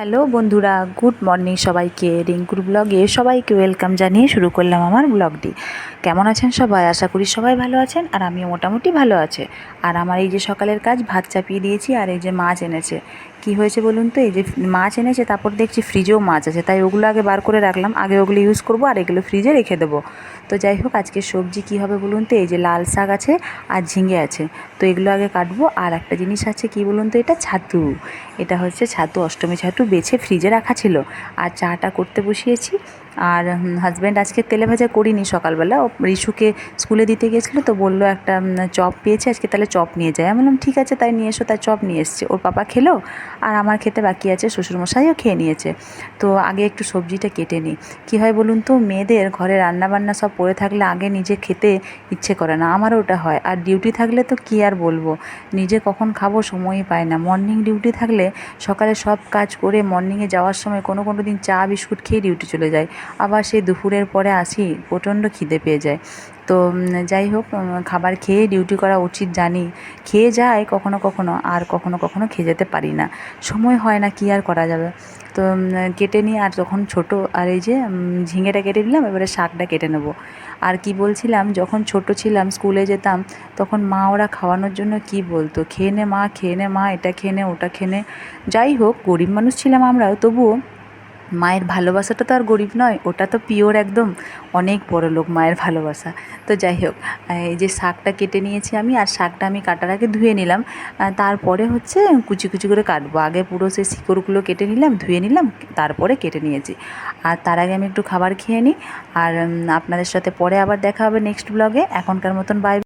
Hello বন্ধুরা, good morning সবাইকে। রিঙ্কুর ব্লগে সবাইকে ওয়েলকাম জানিয়ে শুরু করলাম আমার ব্লগটি। কেমন আছেন সবাই? আশা করি সবাই ভালো আছেন আর আমিও মোটামুটি ভালো আছে। আর আমার এই যে সকালের কাজ, ভাত চাপিয়ে দিয়েছি আর এই যে মাছ এনেছে। কি হয়েছে বলুন তো? এই যে মাছ এনেছে, তারপর দেখছি ফ্রিজেও মাছ আছে। তাই ওগুলো আগে বার করে রাখলাম। আগে ওগুলো ইউজ করব, আর এগুলো ফ্রিজে রেখে দেবো। তো যাই হোক, আজকে সবজি কি হবে বলুন তো? এই যে লাল শাক আছে আর ঝিঙে আছে। তো এগুলো আগে কাটবো। আর একটা জিনিস আছে কি বলুন তো? এটা ছাতু। এটা হচ্ছে ছাতু, অষ্টমী ছাতু বেছে ফ্রিজে রাখা ছিল। আর চাটা করতে বসিয়েছি। আর হাজব্যান্ড আজকে তেলে ভাজা করিনি সকালবেলা। ও রিশুকে স্কুলে দিতে গেছিল তো বলল একটা চপ পেয়েছে, আজকে তাহলে চপ নিয়ে যায়। আমি বললাম, ঠিক আছে, তাই নিয়ে এসো। তাই চপ নিয়ে এসছে। ওর পাপা খেলো, আর আমার খেতে বাকি আছে, শ্বশুরমশাইও খেয়ে নিয়েছে। তো আগে একটু সবজিটা কেটে নিই। কী হয় বলুন তো, মেয়েদের ঘরে রান্নাবান্না সব পড়ে থাকলে আগে নিজে খেতে ইচ্ছে করে না। আমারও ওটা হয়। আর ডিউটি থাকলে তো কী আর বলব? নিজে কখন খাব সময়ই পায় না। মর্নিং ডিউটি থাকলে সকালে সব কাজ করে মর্নিংয়ে যাওয়ার সময় কোনো কোনো দিন চা, বিস্কুট খেয়ে ডিউটি চলে যায় আবার সেই দুপুরের পরে আসি, প্রচণ্ড খিদে পেয়ে যায়। তো যাই হোক খাবার খেয়ে ডিউটি করা উচিত জানি। খেয়ে যায় কখনো কখনো, আর কখনো কখনো খেয়ে যেতে পারি না। সময় হয় না, কি আর করা যাবে? তো কেটে নিই, আর যখন ছোট, আর এই যে ঝিঙেটা কেটে নিলাম, এবারে শাকটা কেটে নেব। আর কি বলছিলাম, যখন ছোট ছিলাম, স্কুলে যেতাম, তখন মা ওরা খাওয়ানোর জন্য কি বলতো? খেয়ে নে মা, খেয়ে নে মা, এটা খেয়ে নে, ওটা খেয়ে নে। যাই হোক, গরিব মানুষ ছিলাম আমরাও, তবুও মায়ের ভালোবাসাটা তো আর গরিব নয়, ওটা তো পিওর একদম। অনেক বড় লোক মায়ের ভালোবাসা। তো যাই হোক এই যে শাকটা কেটে নিয়েছি আমি, আর শাকটা আমি কাটার আগে ধুয়ে নিলাম। তারপরে হচ্ছে কুচি কুচি করে কাটবো। আগে পুরো সেই শিকড়গুলো কেটে নিলাম, ধুয়ে নিলাম, তারপরে কেটে নিয়েছি। আর তার আগে আমি একটু খাবার খেয়ে নিই। আর আপনাদের সাথে পরে আবার দেখা হবে নেক্সট ব্লগে এখনকার মতন বাই